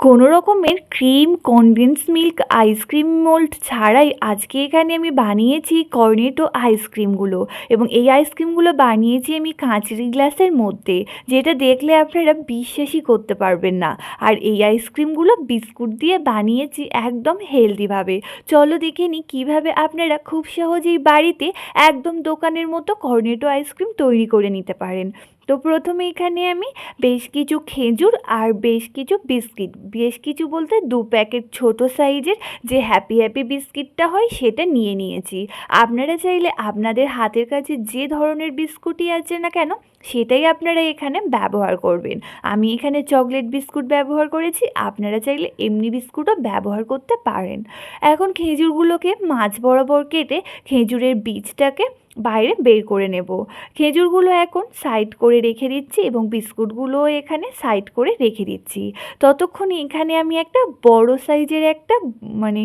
কোনো রকমের cream condense milk ice cream mould ছাড়াই আজকে এখানে আমি বানিয়েছি কর্নেটো আইসক্রিমগুলো এবং এই আইসক্রিমগুলো বানিয়েছি আমি কাঁচের গ্লাসের মধ্যে, যেটা দেখলে আপনারা বিশ্বাসই করতে পারবেন না। আর এই আইসক্রিমগুলো বিস্কুট দিয়ে বানিয়েছি একদম হেলদিভাবে চলো দেখে নিই কীভাবে আপনারা খুব সহজেই বাড়িতে একদম দোকানের মতো কর্নেটো আইসক্রিম তৈরি করে নিতে পারেন। তো প্রথমে এখানে আমি বেশ কিছু খেজুর আর বেশ কিছু বিস্কিট। বেশ কিছু বলতে দু প্যাকেট ছোট সাইজের যে হ্যাপি হ্যাপি বিস্কিটটা হয় সেটা নিয়ে নিয়েছি। আপনারা চাইলে আপনাদের হাতের কাছে যে ধরনের বিস্কুটই আছে না কেন, সেটাই আপনারা এখানে ব্যবহার করবেন। আমি এখানে চকলেট বিস্কুট ব্যবহার করেছি, আপনারা চাইলে এমনি বিস্কুটও ব্যবহার করতে পারেন। এখন খেজুরগুলোকে মাছ বরাবর কেটে খেজুরের বীজটাকে বাইরে বের করে নেব। খেজুরগুলো এখন সাইড করে রেখে দিচ্ছি এবং বিস্কুটগুলো এখানে সাইড করে রেখে দিচ্ছি। ততক্ষণে এখানে আমি একটা বড় সাইজের একটা মানে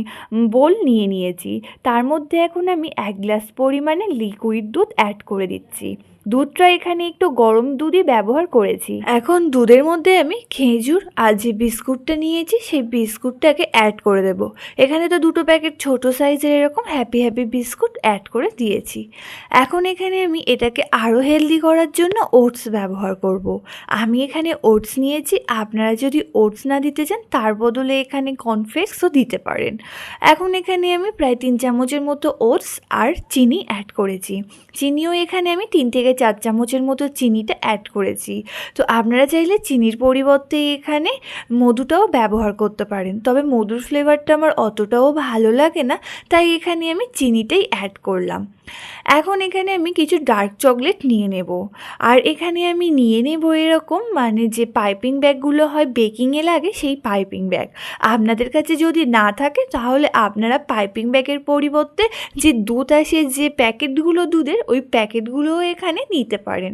বোল নিয়ে নিয়েছি। তার মধ্যে এখন আমি এক গ্লাস পরিমাণে লিকুইড দুধ অ্যাড করে দিচ্ছি। দুধটা এখানে একটু গরম দুধই ব্যবহার করেছি। এখন দুধের মধ্যে আমি খেজুর আর যে বিস্কুটটা নিয়েছি, সেই বিস্কুটটাকে অ্যাড করে দেব। এখানে তো দুটো প্যাকেট ছোট সাইজের এরকম হ্যাপি হ্যাপি বিস্কুট অ্যাড করে দিয়েছি। এখন এখানে আমি এটাকে আরও হেলদি করার জন্য ওটস ব্যবহার করব। আমি এখানে ওটস নিয়েছি, আপনারা যদি ওটস না দিতে চান, তার বদলে এখানে কর্নফ্লেক্সও দিতে পারেন। এখন এখানে আমি প্রায় তিন চামচের মতো ওটস আর চিনি অ্যাড করেছি। চিনিও এখানে আমি তিন থেকে চার চামচের মতো চিনিটা অ্যাড করেছি। তো আপনারা চাইলে চিনির পরিবর্তে এখানে মধুটাও ব্যবহার করতে পারেন। তবে মধুর ফ্লেভারটা আমার অতটাও ভালো লাগে না, তাই এখানে আমি চিনিটাই অ্যাড করলাম। এখন এখানে আমি কিছু ডার্ক চকলেট নিয়ে নেব। আর এখানে আমি নিয়ে নেব এরকম মানে যে পাইপিং ব্যাগগুলো হয় বেকিংয়ে লাগে সেই পাইপিং ব্যাগ আপনাদের কাছে যদি না থাকে, তাহলে আপনারা পাইপিং ব্যাগের পরিবর্তে যে দুধ আসে, যে প্যাকেটগুলো দুধের, ওই প্যাকেটগুলোও এখানে নিতে পারেন।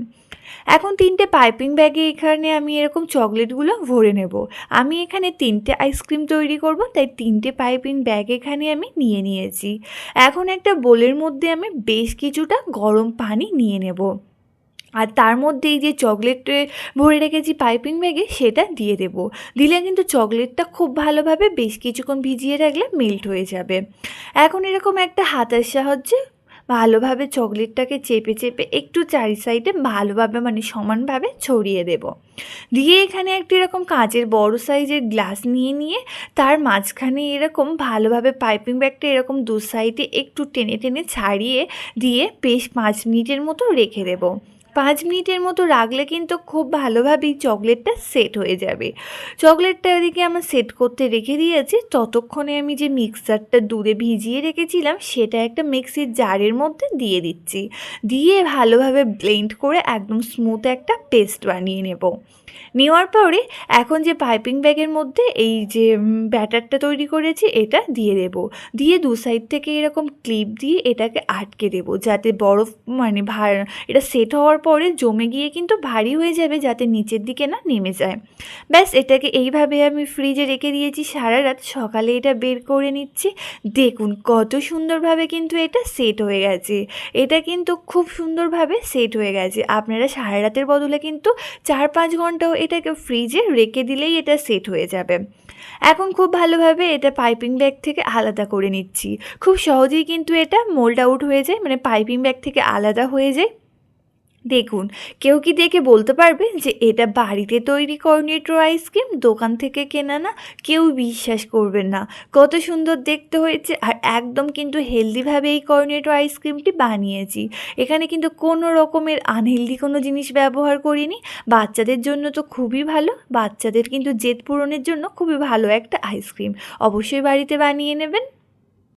এখন তিনটে পাইপিং ব্যাগে এখানে আমি এরকম চকলেটগুলো ভরে নেব। আমি এখানে তিনটে আইসক্রিম তৈরি করব, তাই তিনটে পাইপিং ব্যাগ এখানে আমি নিয়ে নিয়েছি। এখন একটা বোলের মধ্যে আমি বেশ কিছুটা গরম পানি নিয়ে নেব। আর তার মধ্যে এই যে চকলেটে ভরে রেখেছি পাইপিং ব্যাগে, সেটা দিয়ে দেব। দিলে কিন্তু চকলেটটা খুব ভালোভাবে বেশ কিছুক্ষণ ভিজিয়ে রাখলে মেল্ট হয়ে যাবে। এখন এরকম একটা হাতের সাহায্যে ভালোভাবে চকলেটটাকে চেপে চেপে একটু চারি সাইডে ভালোভাবে মানে সমানভাবে ছড়িয়ে দেব। দিয়ে এখানে একটি এরকম কাঁচের বড় সাইজের গ্লাস নিয়ে নিয়ে তার মাঝখানে এরকম ভালোভাবে পাইপিং ব্যাগটা এরকম দু সাইডে একটু টেনে টেনে ছাড়িয়ে দিয়ে বেশ পাঁচ মিনিটের মতো রেখে দেবো। পাঁচ মিনিটের মতো রাখলে কিন্তু খুব ভালোভাবেই চকলেটটা সেট হয়ে যাবে। চকলেটটা ওদিকে আমার সেট করতে রেখে দিয়েছি। ততক্ষণে আমি যে মিক্সারটা দুধে ভিজিয়ে রেখেছিলাম, সেটা একটা মিক্সির জারের মধ্যে দিয়ে দিচ্ছি। দিয়ে ভালোভাবে ব্লেন্ড করে একদম স্মুথ একটা পেস্ট বানিয়ে নেব। নেওয়ার পরে এখন যে পাইপিং ব্যাগের মধ্যে এই যে ব্যাটারটা তৈরি করেছি, এটা দিয়ে দেব। দিয়ে দু সাইড থেকে এরকম ক্লিপ দিয়ে এটাকে আটকে দেব, যাতে বরফ মানে এটা সেট হওয়ার পরে জমে গিয়ে কিন্তু ভারী হয়ে যাবে যাতে নিচের দিকে না নেমে যায়। ব্যাস, এটাকে এইভাবে আমি ফ্রিজে রেখে দিয়েছি সারা রাত। সকালে এটা বের করে নিচ্ছি। দেখুন কত সুন্দরভাবে কিন্তু এটা সেট হয়ে গেছে। এটা কিন্তু খুব সুন্দরভাবে সেট হয়ে গেছে। আপনারা সারা রাতের বদলে কিন্তু চার পাঁচ ঘন্টাও এটাকে ফ্রিজে রেখে দিলেই এটা সেট হয়ে যাবে। এখন খুব ভালোভাবে এটা পাইপিং ব্যাগ থেকে আলাদা করে নিচ্ছি। খুব সহজেই কিন্তু এটা মোল্ড আউট হয়ে যায় মানে পাইপিং ব্যাগ থেকে আলাদা হয়ে যায়। দেখুন, কেউ কি দেখে বলতে পারবে যে এটা বাড়িতে তৈরি কর্নেটো আইসক্রিম দোকান থেকে কেনা না, কেউ বিশ্বাস করবেন না। কত সুন্দর দেখতে হয়েছে আর একদম কিন্তু হেলদিভাবে এই কর্নেটো আইসক্রিমটি বানিয়েছি। এখানে কিন্তু কোনো রকমের আনহেলদি কোনো জিনিস ব্যবহার করিনি। বাচ্চাদের জন্য তো খুবই ভালো, বাচ্চাদের কিন্তু জেদ পূরণের জন্য খুবই ভালো একটা আইসক্রিম অবশ্যই বাড়িতে বানিয়ে নেবেন।